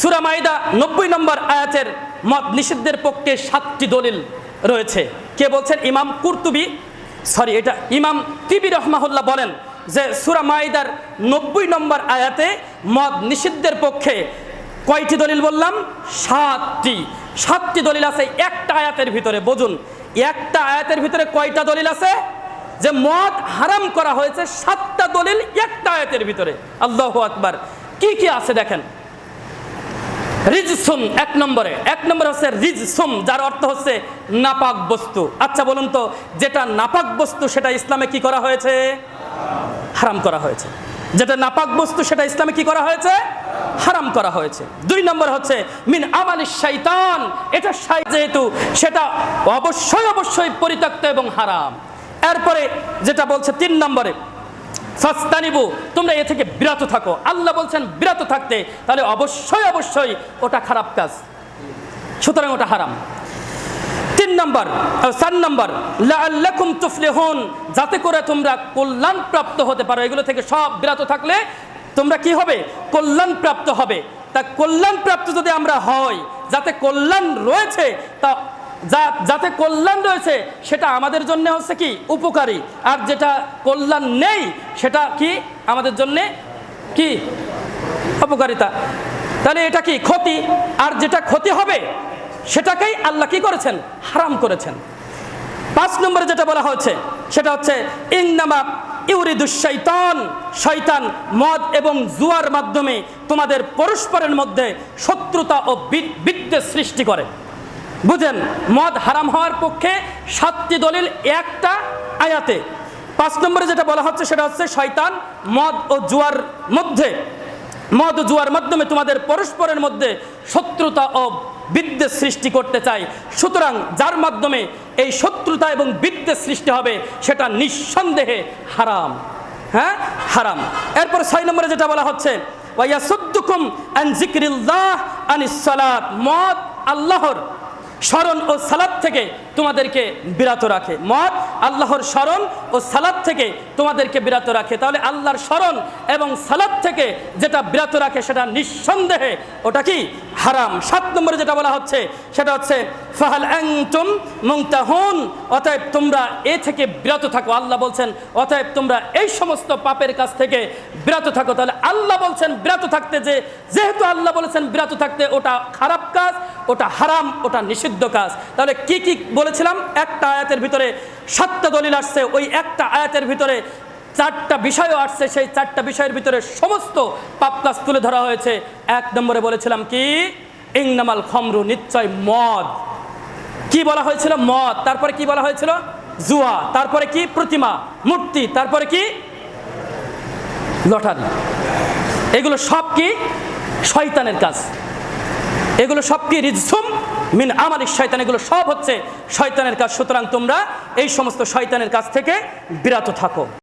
সুরা মাইদা নব্বই নম্বর আয়াতের মত নিষিদ্ধের পক্ষে সাতটি দলিল রয়েছে। কে বলছেন? ইমাম কুর্তুবি, সরি, এটা ইমাম তিবি রহমাহুল্লাহ বলেন যে সুরা মাইদার নব্বই নম্বর আয়াতে মদ নিষিদ্ধের পক্ষে কয়টি দলিল বললাম? সাতটি। সাতটি দলিল আছে একটা আয়াতের ভিতরে। বুঝুন, একটা আয়াতের ভিতরে কয়টা দলিল আছে? যে মদ হারাম করা হয়েছে সাতটা দলিল একটা আয়াতের ভিতরে। আল্লাহ আকবার। কি কি আছে দেখেন? রিজসুম, এক নম্বরে। এক নম্বর হচ্ছে রিজসুম, যার অর্থ হচ্ছে নাপাক বস্তু। আচ্ছা বলুন তো, যেটা নাপাক বস্তু, সেটা ইসলামে কি করা হয়েছে? হারাম করা হয়েছে। যেটা নাপাক বস্তু, সেটা ইসলামে কি করা হয়েছে? হারাম করা হয়েছে। দুই নম্বর হচ্ছে, মিন আমালি শৈতান এটা শাই যেহেতু, সেটা অবশ্যই অবশ্যই পরিত্যক্ত এবং হারাম। এরপরে যেটা বলছে তিন নম্বরে ফাস্তানিবু তোমরা এ থেকে বিরত থাকো। আল্লাহ বলছেন, বিরত থাকতে। তাহলে অবশ্যই অবশ্যই ওটা খারাপ কাজ। সুতরাং ওটা হারাম। তিন নম্বর চার নম্বর, লাআল্লাকুম তুফলিহুন, যাতে করে তোমরা কল্যাণ প্রাপ্ত হতে পারো। এগুলো থেকে সব বিরত থাকলে তোমরা কি হবে? কল্যাণ প্রাপ্ত হবে। তা কল্যাণ প্রাপ্ত যদি আমরা হই, যাতে কল্যাণ রয়েছে, তা যা, যাতে কল্যাণ রয়েছে, সেটা আমাদের জন্য হচ্ছে কি উপকারী। আর যেটা কল্যাণ নেই, সেটা কি আমাদের জন্য কি অপকারিতা? তাহলে এটা কি ক্ষতি? আর যেটা ক্ষতি হবে, সেটাকেই আল্লাহ কি করেছেন? হারাম করেছেন। পাঁচ নম্বরে যেটা বলা হয়েছে, সেটা হচ্ছে ইংনামা ইউরিদুস শৈতান। শয়তান মদ এবং জুয়ার মাধ্যমে তোমাদের পরস্পরের মধ্যে শত্রুতা ও বিদ্বেষ সৃষ্টি করে। বুঝেন, মদ হারাম হওয়ার পক্ষে সাতটি দলিল একটা আয়াতে। পাঁচ নম্বরে যেটা বলা হচ্ছে সেটা হচ্ছে শয়তান মদ ও জুয়ার মধ্যে, মদ ও জুয়ার মাধ্যমে তোমাদের পরস্পরের মধ্যে শত্রুতা ও বিদ্বেষ সৃষ্টি করতে চাই সুতরাং যার মাধ্যমে এই শত্রুতা এবং বিদ্বেষ সৃষ্টি হবে, সেটা নিঃসন্দেহে হারাম। হ্যাঁ? হারাম। এরপর ছয় নম্বরে যেটা বলা হচ্ছে মদ আল্লাহর স্মরণ ও সালাদ থেকে তোমাদেরকে বিরত রাখে। মদ আল্লাহর স্মরণ ও সালাদ থেকে তোমাদেরকে বিরত রাখে। তাহলে আল্লাহর স্মরণ এবং সালাদ থেকে যেটা বিরত রাখে সেটা নিঃসন্দেহে ওটা কি? হারাম। সাত নম্বরে যেটা বলা হচ্ছে, সেটা হচ্ছে, ফাহাল অ্যাংতুম মুংতাহুন অতএব তোমরা এ থেকে বিরত থাকো। আল্লাহ বলছেন, অতএব তোমরা এই সমস্ত পাপের কাছ থেকে বিরত থাকো। তাহলে আল্লাহ বলছেন বিরত থাকতে যে, যেহেতু আল্লাহ বলেছেন বিরত থাকতে ওটা খারাপ কাজ, ওটা হারাম, ওটা নিষিদ্ধ কাজ। তাহলে কি কি বলেছিলাম? একটা আয়াতের ভিতরে সাতটা দলিল আসছে, ওই একটা আয়াতের ভিতরে চারটা বিষয়ও আসছে, সেই চারটা বিষয়ের ভিতরে সমস্ত পাপ কাজ তুলে ধরা হয়েছে। এক নম্বরে বলেছিলাম কি? ইংনামাল খমরু, নিশ্চয় মদ। কি বলা হয়েছিল? মদ। তারপরে কি বলা হয়েছিল? জুয়া। তারপরে কি? প্রতিমা। মূর্তি। তারপরে কি? লটারি। এগুলো সব কি? শয়তানের কাজ। এগুলো সব কি? রিজসুম মিন আমার শয়তান, এগুলো সব হচ্ছে শয়তানের কাজ। সুতরাং তোমরা এই সমস্ত শয়তানের কাছ থেকে বিরত থাকো।